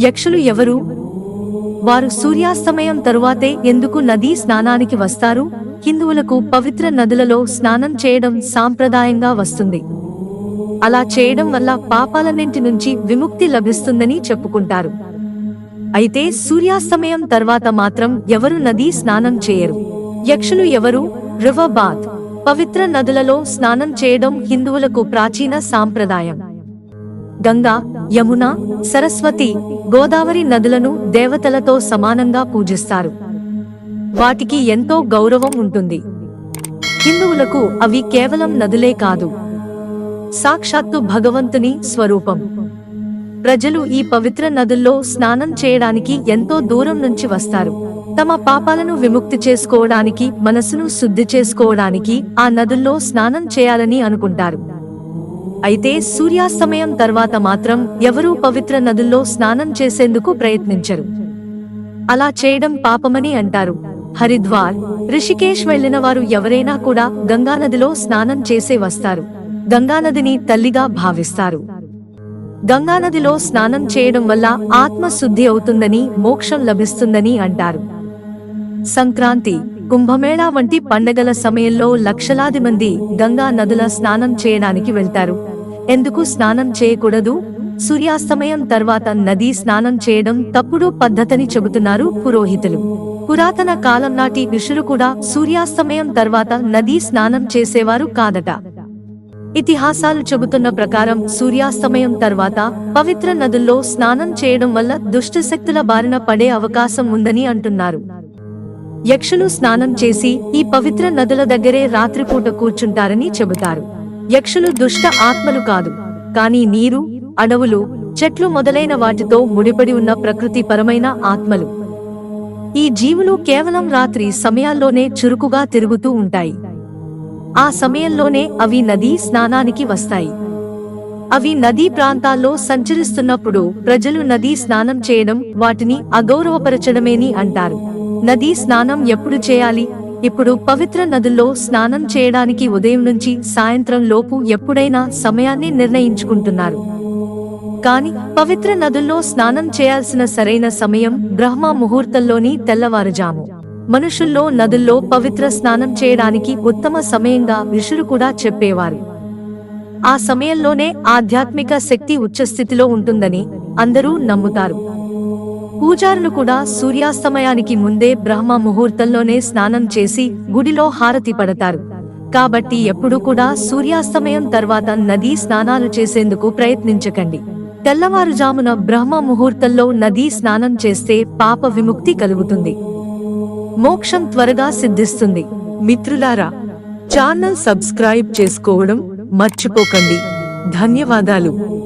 యక్షులు ఎవరు? వారు సూర్యాస్తమయం తరువాతే ఎందుకు నదీ స్నానానికి వస్తారు? హిందువులకు పవిత్ర నదులలో స్నానం చేయడం సాంప్రదాయంగా వస్తుంది. అలా చేయడం వల్ల పాపాలన్నింటి నుంచి విముక్తి లభిస్తుందని చెప్పుకుంటారు. అయితే సూర్యాస్తమయం తర్వాత మాత్రం ఎవరు నదీ స్నానం చేయరు? యక్షులు ఎవరు? రివబాత్. బాత్ పవిత్ర నదులలో స్నానం చేయడం హిందువులకు ప్రాచీన సాంప్రదాయం. గంగా యమున సరస్వతి గోదావరి నదులను దేవతలతో సమానంగా పూజిస్తారు. వాటికి ఎంతో గౌరవం ఉంటుంది. హిందువులకు అవి కేవలం నదులే కాదు. సాక్షాత్తు భగవంతుని స్వరూపం. ప్రజలు ఈ పవిత్ర నదుల్లో స్నానం చేయడానికి ఎంతో దూరం నుంచి వస్తారు. తమ పాపాలను విముక్తి చేసుకోవడానికి మనసును శుద్ధి చేసుకోవడానికి ఆ నదుల్లో స్నానం చేయాలని అనుకుంటారు. అయితే సూర్యాస్తమయం తర్వాత మాత్రం ఎవరూ పవిత్ర నదుల్లో స్నానం చేసేందుకు ప్రయత్నించరు. అలా చేయడం పాపమని అంటారు. హరిద్వార్ రిషికేశ్ వెళ్ళిన వారు ఎవరైనా కూడా గంగానదిలో స్నానం చేసే వస్తారు. గంగానదిని తల్లిగా భావిస్తారు. గంగానదిలో స్నానం చేయడం వల్ల ఆత్మ శుద్ధి అవుతుందని మోక్షం లభిస్తుందని అంటారు. సంక్రాంతి కుంభమేళా వంటి పండగల సమయంలో లక్షలాది మంది గంగా నదుల స్నానం చేయడానికి వెళ్తారు. ఎందుకు స్నానం చేయకూడదు? సూర్యాస్తమయం తర్వాత నదీ స్నానం చేయడం తప్పుడు పద్ధతిని చెబుతున్నారు పురోహితులు. పురాతన కాలం నాటి ఋషులు కూడా సూర్యాస్తమయం తర్వాత నదీ స్నానం చేసేవారు కాదట. ఇతిహాసాలు చెబుతున్న ప్రకారం సూర్యాస్తమయం తర్వాత పవిత్ర నదుల్లో స్నానం చేయడం వల్ల దుష్టశక్తుల బారిన పడే అవకాశం ఉందని అంటున్నారు. యక్షులు స్నానం చేసి ఈ పవిత్ర నదుల దగ్గరే రాత్రిపూట కూర్చుంటారని చెబుతారు. యక్షులు దుష్ట ఆత్మలు కాదు. కానీ నీరు అడవులు చెట్లు మొదలైన వాటితో ముడిపడి ఉన్న ప్రకృతి పరమైన ఆత్మలు. ఈ జీవులు కేవలం రాత్రి సమయాల్లోనే చురుకుగా తిరుగుతూ ఉంటాయి. ఆ సమయంలోనే అవి నదీ స్నానానికి వస్తాయి. అవి నదీ ప్రాంతాల్లో సంచరిస్తున్నప్పుడు ప్రజలు నదీ స్నానం చేయడం వాటిని అగౌరవపరచడమేని అంటారు. నదీ స్నానం ఎప్పుడు చేయాలి? ఇప్పుడు పవిత్ర నదుల్లో స్నానం చేయడానికి ఉదయం నుంచి సాయంత్రం లోపు ఎప్పుడైనా సమయాన్ని నిర్ణయించుకుంటున్నారు. కాని పవిత్ర నదుల్లో స్నానం చేయాల్సిన సరైన సమయం బ్రహ్మ ముహూర్తంలోని తెల్లవారుజాము. మనుషుల్లో నదుల్లో పవిత్ర స్నానం చేయడానికి ఉత్తమ సమయంగా ఋషులు కూడా చెప్పేవారు. ఆ సమయంలోనే ఆధ్యాత్మిక శక్తి ఉచ్చస్థితిలో ఉంటుందని అందరూ నమ్ముతారు. పూజారులు కూడా సూర్యాస్తమయానికి ముందే బ్రహ్మ ముహూర్తంలోనే స్నానం చేసి గుడిలో హారతి పడతారు. కాబట్టి ఎప్పుడు కూడా సూర్యాస్తమయం తర్వాత నదీ స్నానాలు చేసేందుకు ప్రయత్నించకండి. తెల్లవారుజామున బ్రహ్మ ముహూర్తంలో నదీ స్నానం చేస్తే పాప విముక్తి కలుగుతుంది. మోక్షం త్వరగా సిద్ధిస్తుంది. మిత్రులారా ఛానల్ సబ్స్క్రైబ్ చేసుకోవడం మర్చిపోకండి. ధన్యవాదాలు.